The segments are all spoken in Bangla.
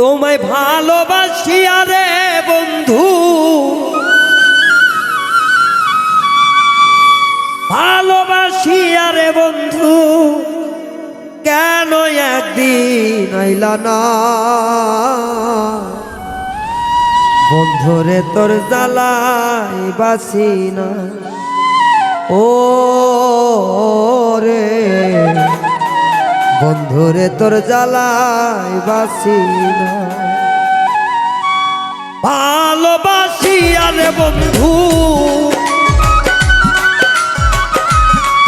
তোমায় ভালোবাসি আরে বন্ধু। ভালোবাসি আরে বন্ধু। কেন একদিন আইলা না? বন্ধুরে তোর জ্বালাই বাসি না। ও রে। বন্ধুরে, তোর জ্বালাই বাসি না। ভালোবাসি আরে বন্ধু,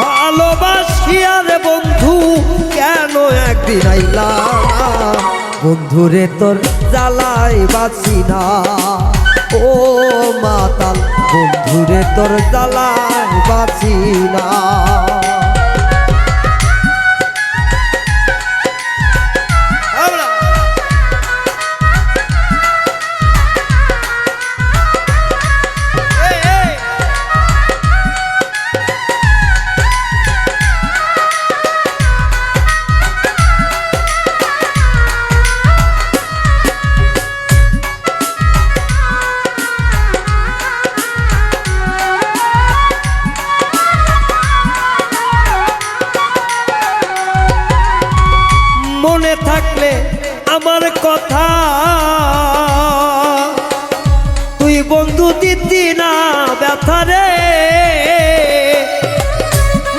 ভালোবাসি আরে বন্ধু, কেন একদিন আইলা? বন্ধুরে, তোর জ্বালাই বাসি না। ও মাতাল, বন্ধুরে, তোর জ্বালাই বাসি না। ব্যথা রে।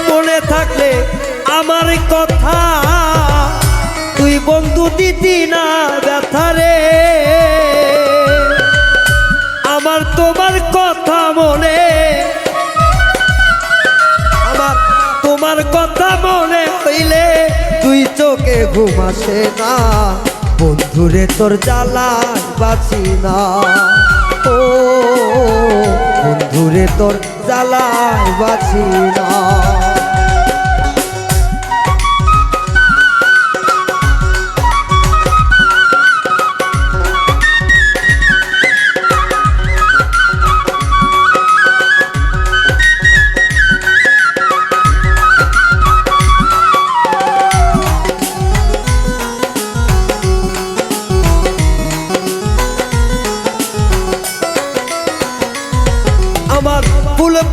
মনে থাকলে আমার কথা। তুই বন্ধু দিতি না ব্যথা রে। আমার তোমার কথা মনে। আমার তোমার কথা মনে হইলে তুই চোখে ঘুমাসে না। বন্ধুরে তোর জ্বালায় বাঁচি না। ও বন্ধুরে তোর জ্বালায় বাছি না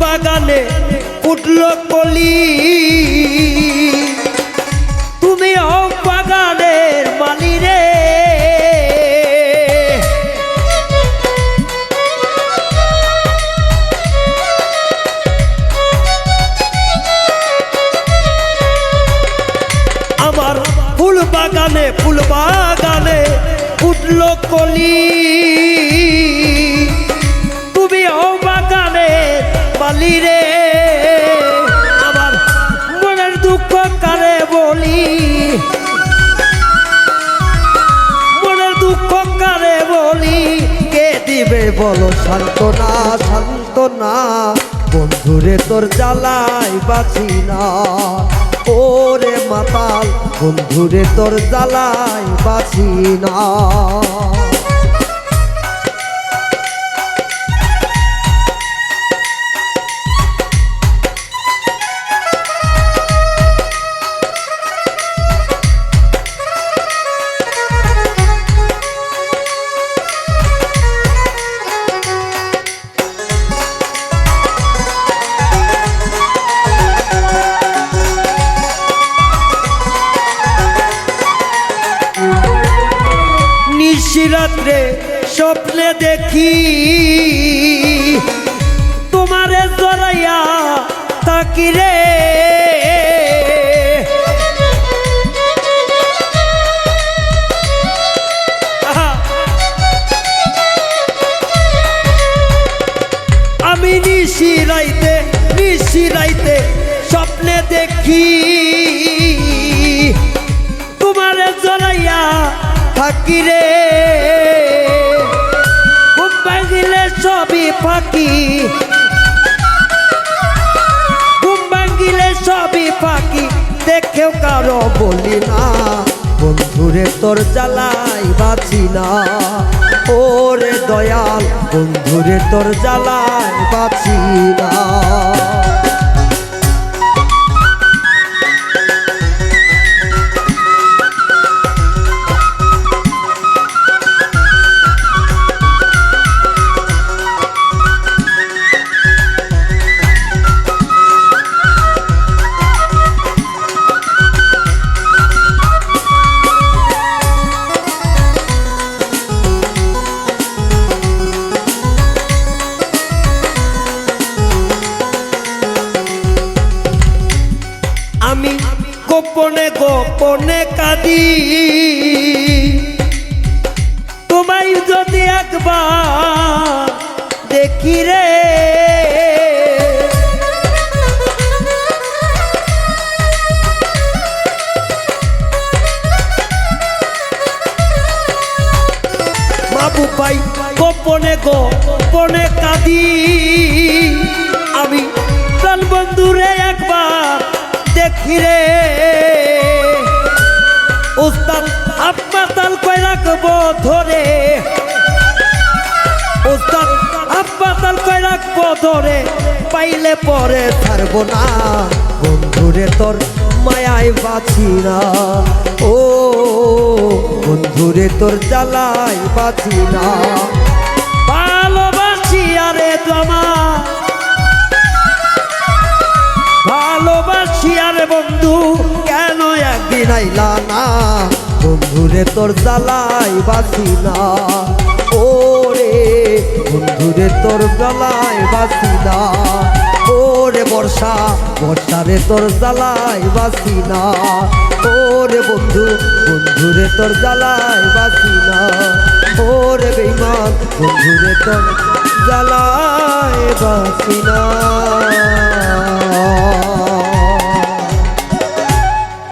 বাগানে উঠল কলি। তুমি বাগানের মালি রে আমার ফুল বাগানে ফুল বাগানে উঠল কলি। দিবে বলো, সান্ত্বনা সান্ত্বনা। বন্ধুরে, তোর জ্বালাই বাঁচি না। ওরে মাতাল, বন্ধুরে, তোর জ্বালাই বাঁচি না। স্বপ্নে দেখি তোমারে জড়াইয়া তাকি রে। আমি নিশিরাইতে নিশিরাইতে স্বপ্নে দেখি তোমারে জড়াইয়া থাকি রে সবই পাখি ঘুম ভাঙ্গিলে সবই পাখি দেখেও কারও বলি না। বন্ধুরে, তোর জ্বালাই বাঁচি না। ওরে দয়াল, বন্ধুরে, তোর জ্বালাই বাঁচি না। গোপনে গোপনে কাঁদি। তোমায় যদি একবার দেখি রে। বাবু ভাই গোপনে গোপনে কাঁদি। আমি প্রাণ বন্ধুরে একবার দেখি রে। ধরে। ওস্তাদ আপাতাল কয় রাখব ধরে। পাইলে পরে থাকব না। বন্ধুরে তোর মায়ায় বাঁচি না। ও বন্ধুরে তোর জ্বালাই বাঁচি না। বন্ধুরে তোর জ্বালাই বাসি না। ওরে বন্ধুরে তোর জ্বালাই বাসি না। ওরে বর্ষা, বর্ষারে তোর জ্বালাই বাসি না। ওরে বন্ধু, বন্ধুরে তোর জ্বালাই বাসি না। ওরে বেইমান বন্ধুরে তোর জ্বালাই বাসি না।